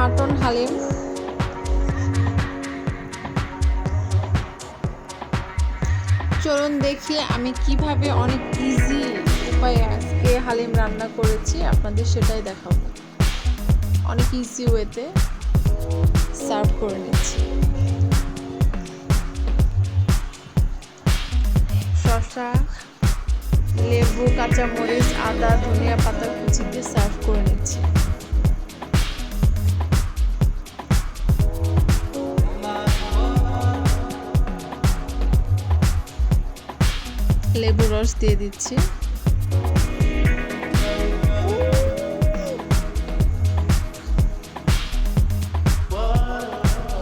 Mutton Halim. চলুন দেখি আমি কীভাবে অনেক ইজি উপায়ে আজকে হালিম রান্না করেছি, আপনাদের সেটাই দেখাবো। অনেক ইজি ওয়েতে সার্ভ করে নিচ্ছি। শশা লেবু, কাঁচামরিচ, আদা, ধনিয়া পাতা কুচি দিয়ে সার্ভ করে লেবু রস দিয়ে দিচ্ছি।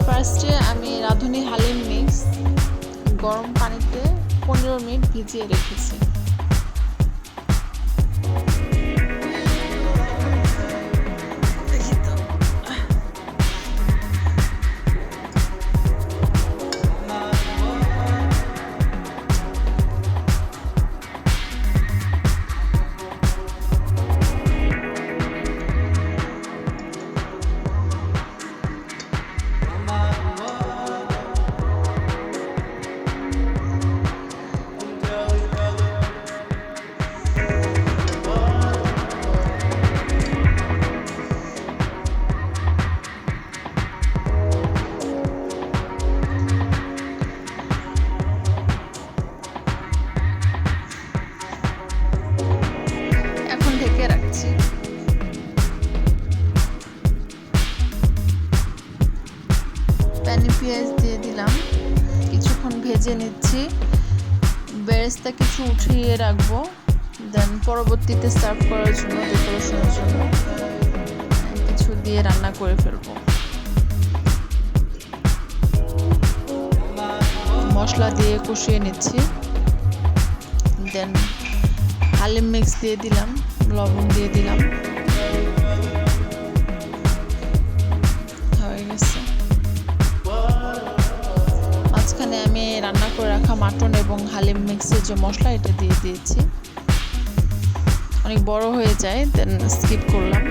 ফার্স্টে আমি রাঁধুনি হালিম মিক্স গরম পানিতে পনেরো মিনিট ভিজিয়ে রেখেছি। প্যানি পেঁয়াজ দিয়ে দিলাম। কিছুক্ষণ ভেজে নিচ্ছি। বেরেস্তা কিছু উঠিয়ে রাখব। দেন পরবর্তীতে সার্ভ করার জন্য ডেকোরেশনের জন্য কিছু দিয়ে রান্না করে ফেলব। মশলা দিয়ে কষিয়ে নিচ্ছি। দেন হালিম মিক্স দিয়ে দিলাম, লবণ দিয়ে দিলাম। হয়ে গেছে। মাঝখানে আমি রান্না করে রাখা মাটন এবং হালিম মিক্সের যে মশলা, এটা দিয়ে দিয়েছি। অনেক বড় হয়ে যায় দেন স্কিপ করলাম।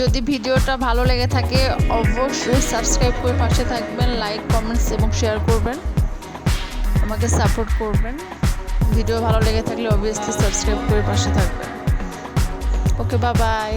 যদি ভিডিওটা ভালো লেগে থাকে, অবশ্যই সাবস্ক্রাইব করে পাশে থাকবেন লাইক কমেন্টস এবং শেয়ার করবেন। আমাকে সাপোর্ট করবেন। ভিডিও ভালো লেগে থাকলে অবভিয়াসলি সাবস্ক্রাইব করে পাশে থাকবেন। ওকে বা বাই